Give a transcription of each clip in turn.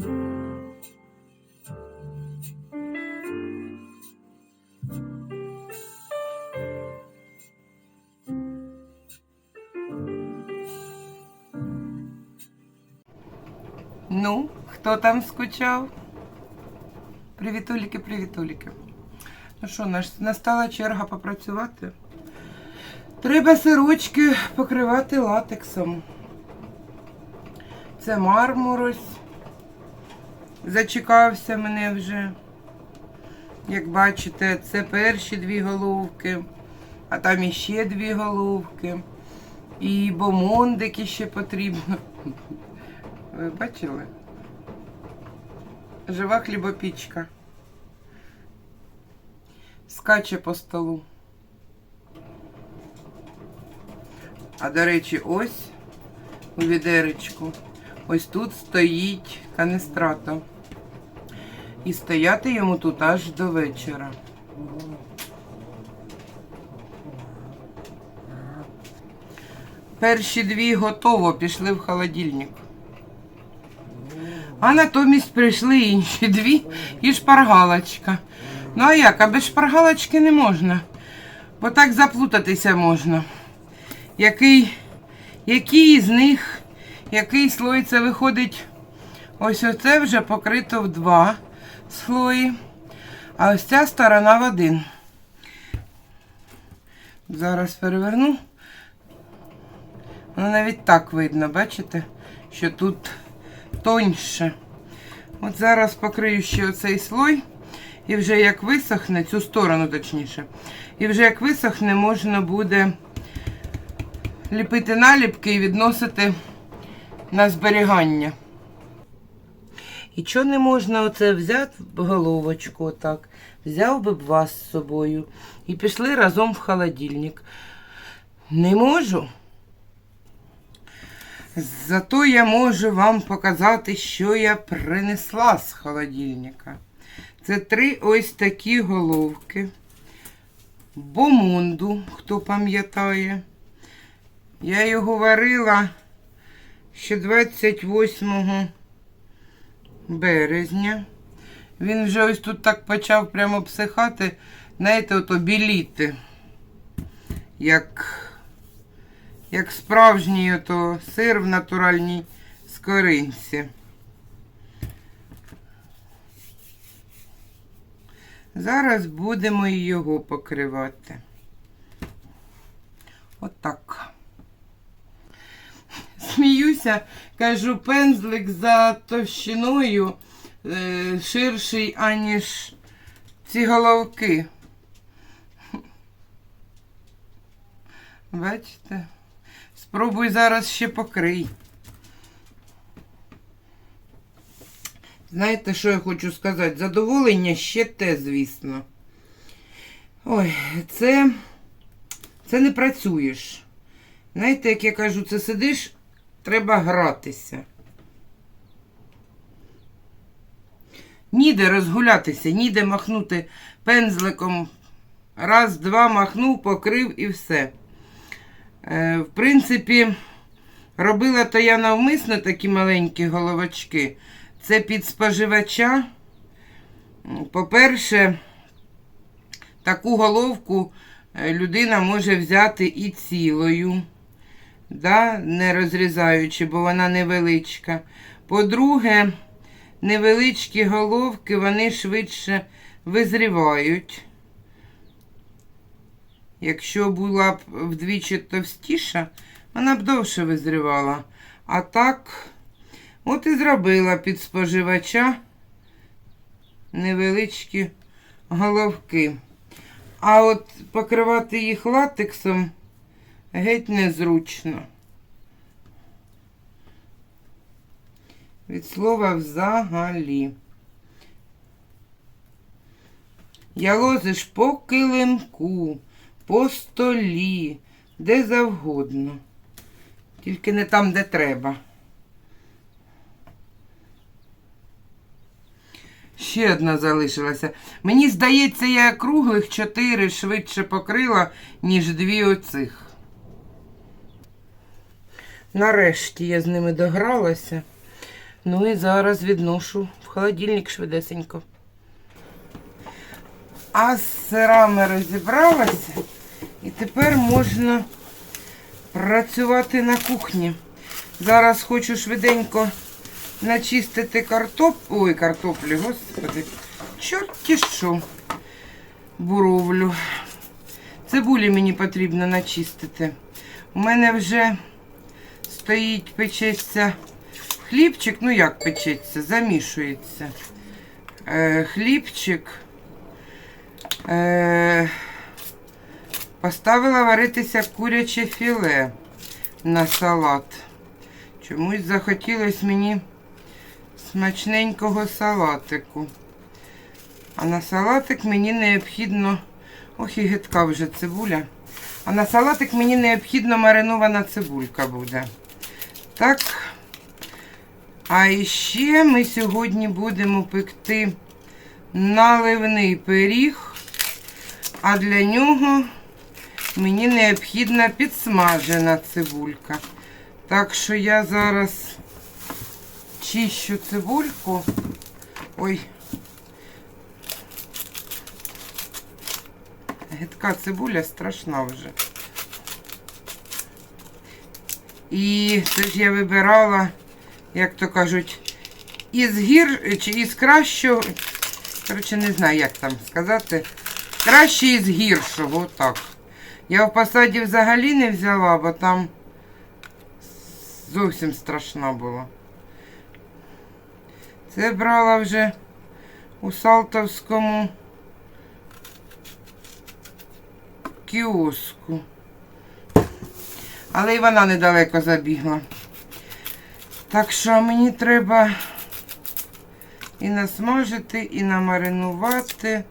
Ну, хто там скучав? Привітуліки, привітуліки. Ну що, настала черга попрацювати. Треба сирочки покривати латексом. Це мармурось. Зачекався мене вже. Як бачите, це перші дві головки, а там іще дві головки. І бомондики ще потрібно. Ви бачили? Жива хлібопічка. Скаче по столу. А до речі, ось у відеречку. Ось тут стоїть каністрато. І стояти йому тут аж до вечора. Перші дві готово пішли в холодильник. А натомість прийшли інші дві і шпаргалочка. Ну а як, а без шпаргалочки не можна. Бо так заплутатися можна. Який, який з них, який слой це виходить? Ось оце вже покрито в два слої. А ось ця сторона в один. Зараз переверну. Воно навіть так видно, бачите, що тут тоньше. От зараз покрию ще оцей слой. І вже як висохне, цю сторону точніше. І вже як висохне, можна буде ліпити наліпки і відносити на зберігання. І чого не можна оце взяти головочку отак? Взяв би б вас з собою і пішли разом в холодильник. Не можу. Зато я можу вам показати, що я принесла з холодильника. Це три ось такі головки. Бомунду, хто пам'ятає. Я його варила ще 28 березня. Він вже ось тут так почав прямо психати, знаєте, ото біліти. Як як справжній ото сир в натуральній скоринці. Зараз будемо і його покривати. Отак. Сміюся, кажу, пензлик за товщиною е, ширший, аніж ці головки. Бачите? Спробуй зараз ще покрий. Знаєте, що я хочу сказати? Задоволення ще те, звісно. Ой, це, це не працюєш. Знаєте, як я кажу, це сидиш, треба гратися. Ніде розгулятися, ніде махнути пензликом. Раз, два махнув, покрив і все. Е, в принципі, робила то я навмисно такі маленькі головочки. Це під споживача. По-перше, таку головку е, людина може взяти і цілою, да, не розрізаючи, бо вона невеличка. По-друге, невеличкі головки вони швидше визрівають. Якщо була б вдвічі товстіша, вона б довше визрівала. А так, от і зробила під споживача невеличкі головки. А от покривати їх латексом геть незручно. Від слова взагалі. Ялозиш по килимку, по столі, де завгодно. Тільки не там, де треба. Ще одна залишилася. Мені здається, я круглих чотири швидше покрила, ніж дві оцих. Нарешті я з ними догралася. Ну і зараз відношу в холодильник швидесенько. А з сирами розібралася. І тепер можна працювати на кухні. Зараз хочу швиденько начистити картоп... Ой, картоплю, господи. Чорті що. Буровлю. Цибулі мені потрібно начистити. У мене вже стоїть, печеться хлібчик. Ну як печеться, замішується. Е, хлібчик. Е, поставила варитися куряче філе на салат. Чомусь захотілося мені смачненького салатику. А на салатик мені необхідно. Ох, і гидка вже цибуля. А на салатик мені необхідно маринована цибулька буде. Так. А ще ми сьогодні будемо пекти наливний пиріг, а для нього мені необхідна підсмажена цибулька. Так що я зараз чищу цибульку. Ой. Гидка цибуля страшна вже. І ж я вибирала, як то кажуть, із гір чи із кращого. Коротше, не знаю, як там сказати. Краще із гіршого, отак. Я в посаді взагалі не взяла, бо там зовсім страшна була. Це брала вже у Салтовському кіоску. Але і вона недалеко забігла. Так що мені треба і насмажити, і намаринувати.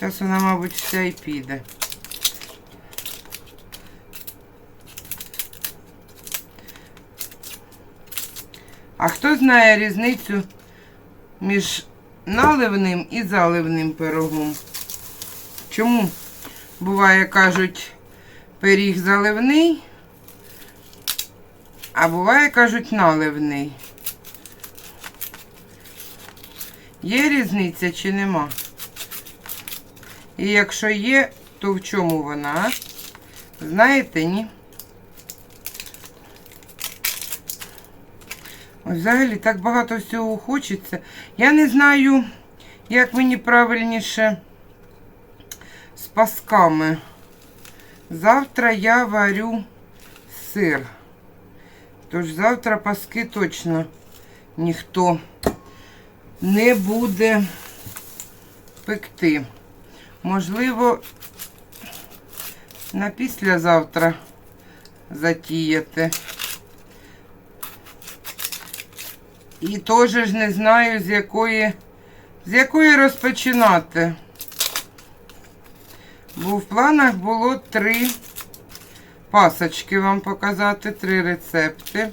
Зараз вона, мабуть, вся і піде. А хто знає різницю між наливним і заливним пирогом? Чому буває, кажуть, пиріг заливний, а буває, кажуть, наливний? Є різниця чи нема? І якщо є, то в чому вона? Знаєте, ні? Ой, Взагалі так багато всього хочеться. Я не знаю, як мені правильніше з пасками. Завтра я варю сир. Тож завтра паски точно ніхто не буде пекти. Можливо, на післязавтра затіяти. І теж ж не знаю, з якої, з якої розпочинати. Бо в планах було три пасочки вам показати, три рецепти.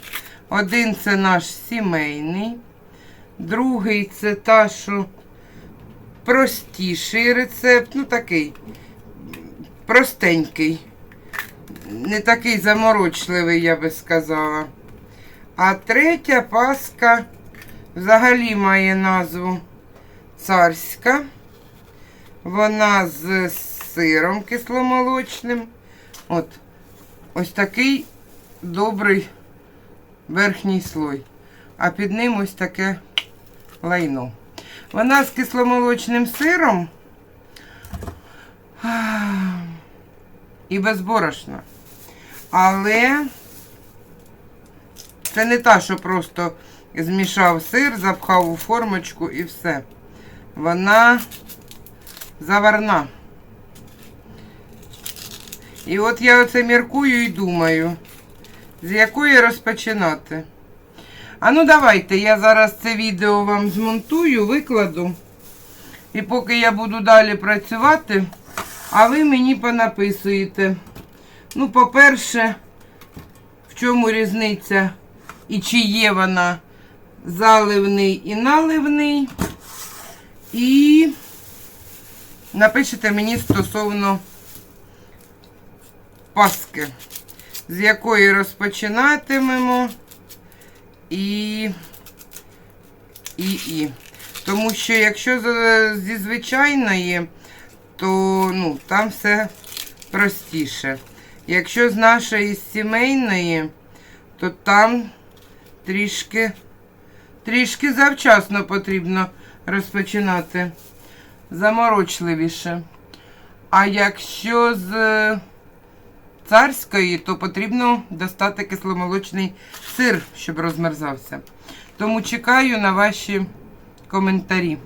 Один це наш сімейний, другий це та, що простіший рецепт, ну такий простенький, не такий заморочливий, я би сказала. А третя паска взагалі має назву царська. Вона з сиром кисломолочним. От ось такий добрий верхній слой. А під ним ось таке лайно. Вона з кисломолочним сиром і безборошна. Але це не та, що просто змішав сир, запхав у формочку і все. Вона заварна. І от я оце міркую і думаю, з якої розпочинати. А ну давайте, я зараз це відео вам змонтую, викладу. І поки я буду далі працювати, а ви мені понаписуєте. Ну, по-перше, в чому різниця і чи є вона заливний і наливний. І напишите мені стосовно паски. з якої розпочинатимемо. І, і, і. Тому що якщо зі звичайної, то ну, там все простіше. Якщо з нашої сімейної, то там трішки, трішки завчасно потрібно розпочинати. Заморочливіше. А якщо з царської, то потрібно достати кисломолочний сир, щоб розмерзався. Тому чекаю на ваші коментарі.